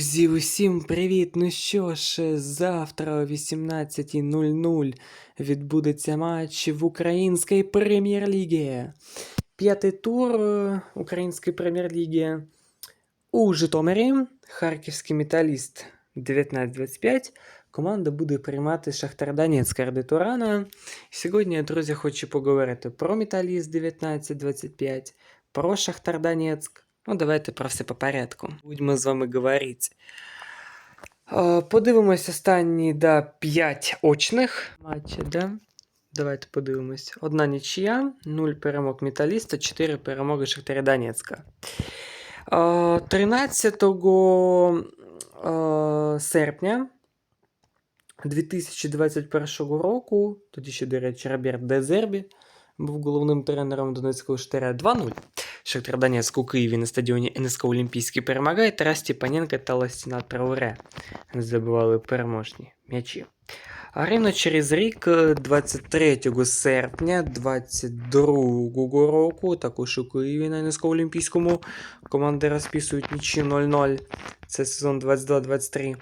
Друзі, усім привіт! Ну що ж, завтра о 18.00 відбудеться матч в Українській прем'єр-лігі. П'ятий тур е, Української прем'єр-ліги у Житомирі. Харківський металіст 1925. Команда буде приймати Шахтар Донецьк Ради Турана. Сьогодні, друзі, хочу поговорити про металіст 1925, про Шахтар Донецьк. Ну, давайте про все по порядку. Будемо з вами говорити. Подивимось останні да, 5 очних матчів. Да? Давайте подивимось. Одна нічия, 0 перемог Металіста, 4 перемоги Шахтаря Донецька. Е, 13 е, серпня 2021 року, тоді ще, до речі, Роберт Дезербі був головним тренером Донецького Штаря 2-0. Шахтар Донецьк у Києві на стадіоні НСК Олімпійський перемагає. Тарас Степаненко та Ластіна Трауре забивали переможні м'ячі. А рівно через рік, е, 23 серпня 22 року, також у Києві на НСК Олімпійському команди розписують нічі 0-0. Це сезон 22-23.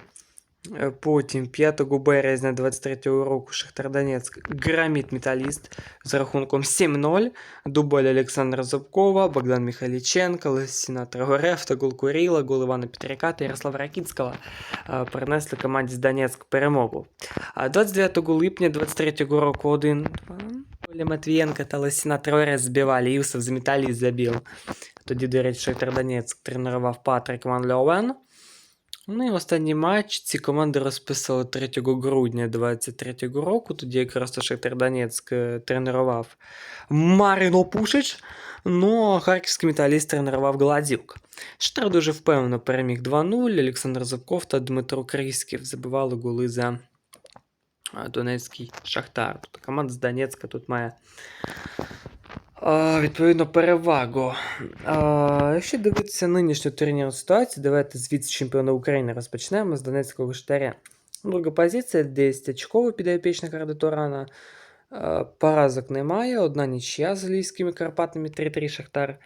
Е, Потім 5 березня 23 року Шахтар Донецьк громить металіст з рахунком 7-0. Дубль Олександра Зубкова, Богдан Михайліченко, Лесіна Трагоре, автогол Куріла, гол Івана Петряка та Ярослава Ракіцького е, принесли команді з Донецьк перемогу. А 29 липня 23 року 1 Оля Матвієнка та Лесіна Трагоре збивали, Юсов з металіст забив. Тоді, до речі, Шахтар Донецьк тренував Патрик Ван Льовен. Ну і останній матч ці команди розписали 3 грудня 23 року, тоді якраз то Шахтар Донецьк е, тренував Маріно Пушич, ну а харківський металіст тренував Гладзюк. Шахтар дуже впевнено переміг 2-0, Олександр Зубков та Дмитро Крісків забивали голи за е, Донецький Шахтар. Тобто команда з Донецька тут має а, відповідно, перевагу. Якщо дивитися нинішню турнірну ситуацію, давайте з віце-чемпіона України розпочнемо з Донецького штаря. Друга позиція 10 очково підопічна Ради Турана. Поразок немає. Одна нічия з Львівськими Карпатами 3-3 Шахтар.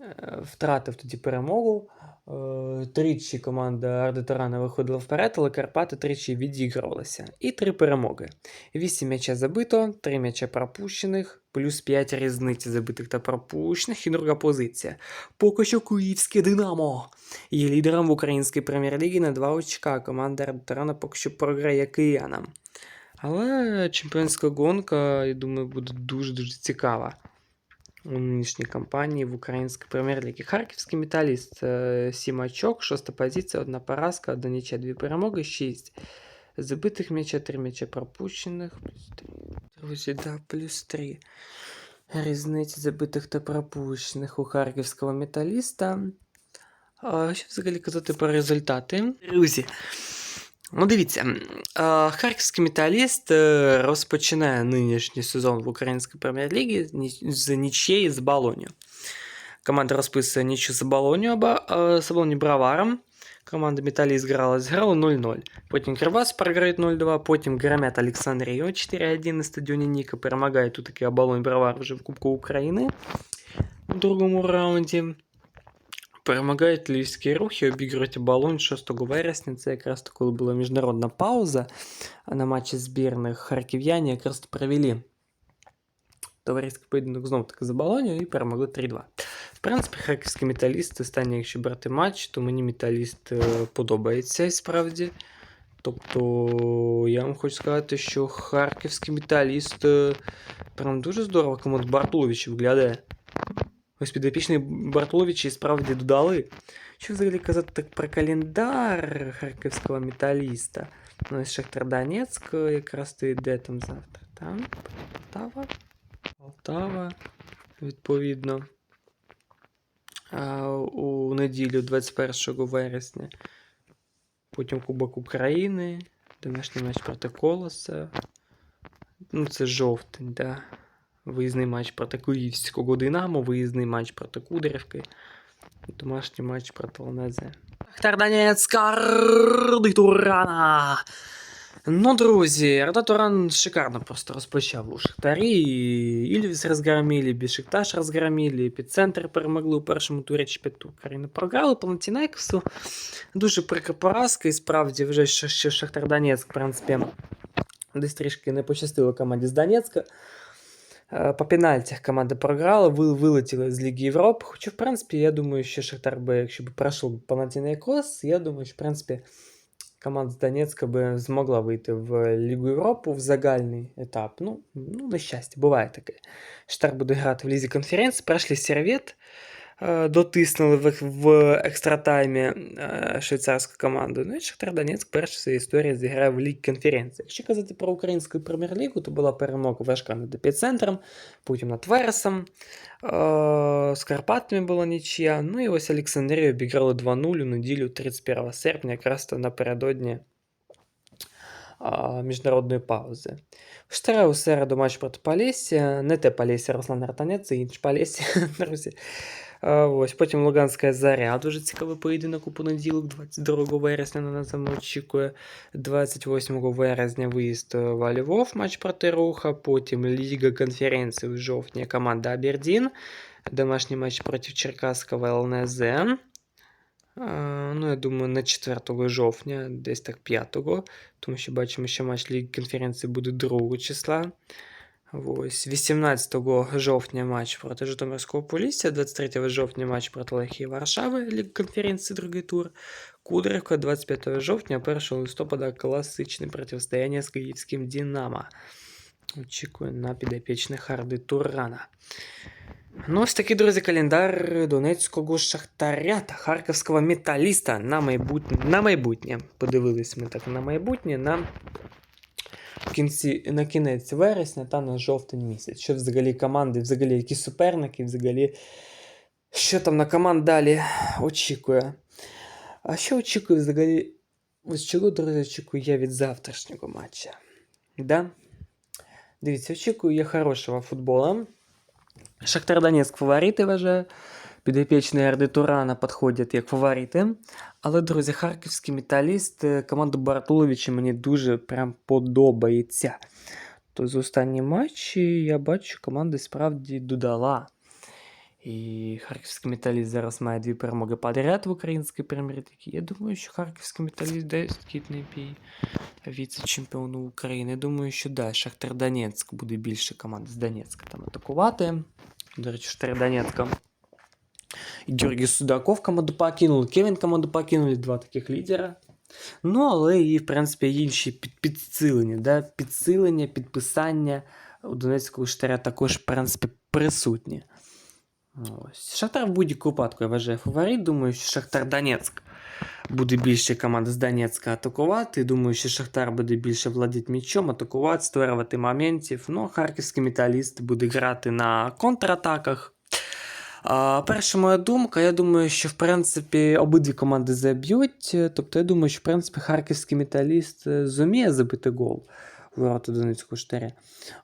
Е, Втратив тоді перемогу. Е, Тричі команда Ардеторана виходила вперед, але Карпати тричі відігрувалися. І три перемоги. 8 м'яча забито, 3 м'яча пропущених, плюс 5 різниці забитих та пропущених і друга позиція. Поки що Київське Динамо є лідером в українській прем'єр-лігі на 2 очка. Команда Ардеторана поки що програє киянам. Але чемпіонська гонка, я думаю, буде дуже-дуже цікава у нинішній кампанії в українській прем'єр-лігі. Харківський металіст 7 очок, шоста позиція, одна поразка, одна нічия, дві перемоги, 6 забитих м'яча, 3 м'яча пропущених, плюс 3. Друзі, да, плюс 3. Різниця забитих та пропущених у харківського металіста. Що взагалі казати про результати? Друзі. Ну, дивіться, м, а, харківський металіст е, розпочинає нинішній сезон в українській прем'єр-лігі ні- з нічєї з Болонью. Команда розписує нічю з Болонью, аба е, з Болонью Браваром. Команда Металіст грала, зграла 0-0. Потім Кривбас програють 0-2, потім громять Олександрію 4-1 на стадіоні Ніка. Перемагає тут таки Оболонь Бравар вже в Кубку України у другому раунді. Перемагають львівські рухи, обігрують оболонь 6 вересня. Це якраз то, коли була міжнародна пауза а на матчі збірних харків'яні якраз то провели товариський поєдинок знов таки за Болонью і перемогли 3-2. В принципі, харківський металіст, останній, якщо брати матч, то мені металіст е, подобається і справді. Тобто, я вам хочу сказати, що харківський металіст е, прям дуже здорово команд Бартулович виглядає. Ось підопічний Бартулович і справді додали. Що взагалі казати так про календар харківського металіста? Ну, ось Шахтар Донецьк якраз то йде там завтра. Там Полтава. Полтава, відповідно. А, у неділю 21 вересня. Потім Кубок України. Домашній матч проти Колоса. Ну, це жовтень, да. Виїзний матч проти Київського Динамо, виїзний матч проти Кудрівки. Домашній матч проти Ланезе. Шахтар Донецька Турана. Ну, друзі, Арда Туран шикарно просто розпочав у Шахтарі. Ільвіс розгромили, Бішикташ розгромили, Епіцентр перемогли у першому турі чемпіонату України. Програли Панатінайксу. Дуже прикра поразка, і справді вже ще Шахтар Донецьк, в принципі, десь трішки не пощастило команді з Донецька. Е, По пенальтях команда програла, ви- вилетіла з Ліги Європи. Хоча, в принципі, я думаю, що Шахтар би, якщо б пройшов Панатінайкос, я думаю, що, в принципі, команда з Донецька би змогла вийти в Лігу Європи в загальний етап. Ну, ну на щастя, буває таке. Шахтар буде грати в Лізі конференції, пройшли сервет, дотиснули в, екстратаймі е, швейцарську команду. Ну і Шахтар Донецьк перший в своїй історії зіграє в Лігі конференції. Якщо казати про українську прем'єр-лігу, то була перемога важка над епіцентром, потім над Вересом, е, з Карпатами була нічия. Ну і ось Олександрію обіграли 2-0 у неділю 31 серпня, якраз напередодні міжнародної паузи. Штара у середу матч проти Полісся. Не те Полісся Руслан Артанець, інше Полісся, друзі. Ось, потім Луганська заря. Дуже цікавий поєдинок у понеділок, 22 вересня на нас очікує. 28 вересня виїзд в Львов, матч проти Руха. Потім Ліга конференції в жовтні команда Абердін. Домашній матч проти Черкаського ЛНЗ. А, Ну, я думаю, на 4 жовтня, десь так 5 тому що бачимо, що матч Ліги конференції буде 2 числа. Ось 18 жовтня матч проти Житомирського Полісся, 23 жовтня матч проти Лехії Варшави, Ліги конференції, другий тур. Кудрівка 25 жовтня, 1 листопада класичне протистояння з київським Динамо. Очікую на підопічних Арди Турана. Ну, ось такий, друзі, календар Донецького Шахтаря та Харківського металіста на майбутнє. На майбутнє. Подивились ми так на майбутнє на, кінці, на кінець вересня та на жовтень місяць. Що взагалі команди, взагалі які суперники, взагалі. Що там на команд далі очікує? А що очікує взагалі? Ось чого, друзі, очікую я від завтрашнього матча? Да? Дивіться, очікую я хорошого футболу. Шахтар Донецьк фаворити вважаю. Підопічні Ерди Турана підходять як фаворити. Але, друзі, харківський металіст, е, команда Бартуловича мені дуже прям подобається. То з останні матчі я бачу, команда справді додала. І харківський металіст зараз має дві перемоги подряд в українській прем'єр-лігі. Я думаю, що харківський металіст дасть гідний бій віце-чемпіону України. Я думаю, що да, Шахтар Донецьк буде більше команд з Донецька там атакувати. До речі, Шахтар Донецька. Георгій Судаков команду покинули, Кевін команду покинули, два таких лідера. Ну, але і, в принципі, інші під, підсилення, да? підсилення, підписання у Донецького Шахтаря також, в принципі, присутні. Ось. Шахтар в будь-якому випадку, я вважаю, фаворит. Думаю, що Шахтар Донецьк буде більше команда з Донецька атакувати. Думаю, що Шахтар буде більше владіти м'ячом, атакувати, створювати моментів. Ну, харківський металіст буде грати на контратаках. Перша моя думка, я думаю, що в принципі обидві команди заб'ють. Тобто, я думаю, що в принципі харківський металіст е, зуміє забити гол в ворота Донецького штаря.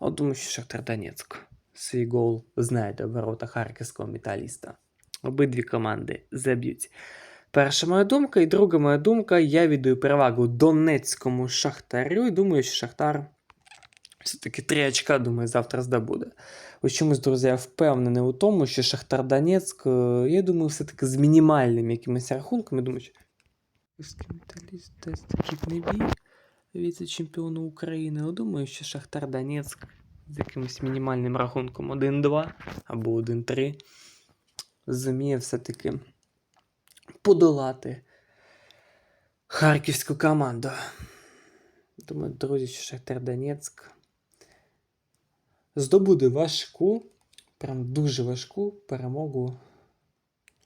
От думаю, що Шахтар Донецьк свій гол знайде в ворота харківського металіста. Обидві команди заб'ють. Перша моя думка, і друга моя думка, я віддаю перевагу Донецькому Шахтарю і думаю, що Шахтар все-таки 3 очка, думаю, завтра здобуде. Ось чомусь, друзі, я впевнений у тому, що Шахтар Донецьк, е, я думаю, все-таки з мінімальними якимись рахунками. Думаю, що металіст дасть гідний бій віце-чемпіону України. Але думаю, що Шахтар Донецьк з якимось мінімальним рахунком 1-2 або 1-3 зуміє все-таки подолати харківську команду. Думаю, друзі, що Шахтар Донецьк здобуде важку, прям дуже важку перемогу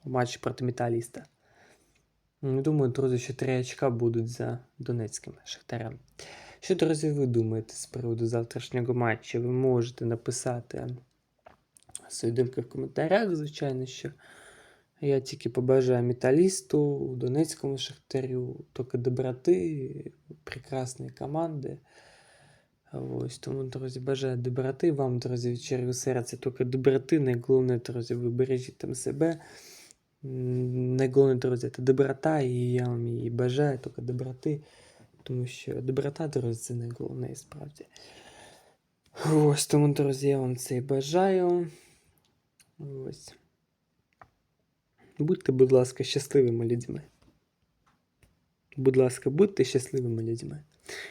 у матчі проти металіста. Ну, Думаю, друзі, що три очка будуть за Донецьким Шахтарем. Що, друзі, ви думаєте з приводу завтрашнього матчу? Ви можете написати свої думки в коментарях, звичайно, що я тільки побажаю металісту, Донецькому Шахтарю, тільки доброти, прекрасної команди. Ось тому, друзі, бажаю доброти. Вам, друзі, від щирого серця тільки доброти. Найголовніше, друзі, ви бережіть там себе. М, Найголовніше, друзі, це доброта, і я вам її бажаю, тільки доброти. тому що доброта, друзі, це найголовніше справді. Ось тому, друзі, я вам це і бажаю. Ось. Будьте, будь ласка, щасливими людьми. Будь ласка, будьте щасливими людьми.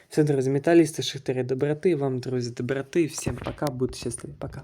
Все, друзі, металісти, шахтарі доброти. Вам, друзі, доброти. Всім пока, будьте щасливі. Пока.